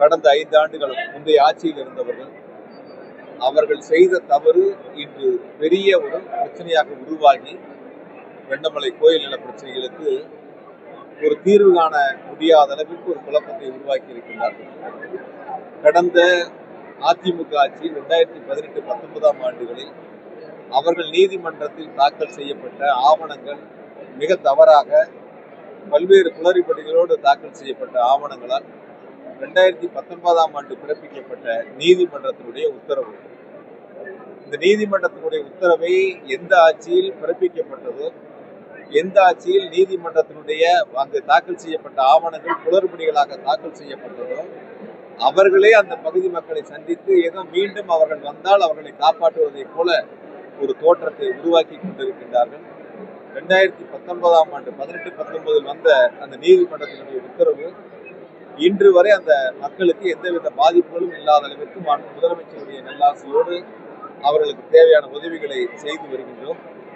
கடந்த ஐந்து ஆண்டுகள் முந்தைய ஆட்சியில் இருந்தவர்கள் அவர்கள் செய்த தவறு இன்று பெரிய ஒரு பிரச்சனையாக உருவாகி வெண்டமலை கோயில் நில பிரச்சனைகளுக்கு ஒரு தீர்வு காண முடியாத அளவிற்கு ஒரு குழப்பத்தை உருவாக்கி இருக்கின்றார்கள். கடந்த அதிமுக ஆட்சி ரெண்டாயிரத்தி பதினெட்டு பத்தொன்பதாம் ஆண்டுகளில் அவர்கள் நீதிமன்றத்தில் தாக்கல் செய்யப்பட்ட ஆவணங்கள் மிக தவறாக பல்வேறு குளறுபடிகளோடு தாக்கல் செய்யப்பட்ட ஆவணங்களால் ரெண்டாயிரத்தி பத்தொன்பதாம் ஆண்டு பிறப்பிக்கப்பட்ட நீதிமன்றத்தினுடைய உத்தரவு. இந்த நீதிமன்றத்தினுடைய உத்தரவை எந்த ஆட்சியில் பிறப்பிக்கப்பட்டதோ எந்த ஆட்சியில் நீதிமன்றத்தினுடைய அங்கு தாக்கல் செய்யப்பட்ட ஆவணங்கள் குளறுபடிகளாக தாக்கல் செய்யப்பட்டதோ அவர்களே அந்த பகுதி மக்களை சந்தித்து ஏதோ மீண்டும் அவர்கள் வந்தால் அவர்களை காப்பாற்றுவதைப் போல ஒரு தோற்றத்தை உருவாக்கி கொண்டிருக்கின்றார்கள். ரெண்டாயிரத்தி பத்தொன்பதாம் ஆண்டு பதினெட்டு பத்தொன்பதில் வந்த அந்த நீதிமன்றத்தினுடைய உத்தரவு இன்று வரை அந்த மக்களுக்கு எந்தவித பாதிப்புகளும் இல்லாத அளவிற்கு முதலமைச்சருடைய நல்லாசியோடு அவர்களுக்கு தேவையான உதவிகளை செய்து வருகின்றோம்.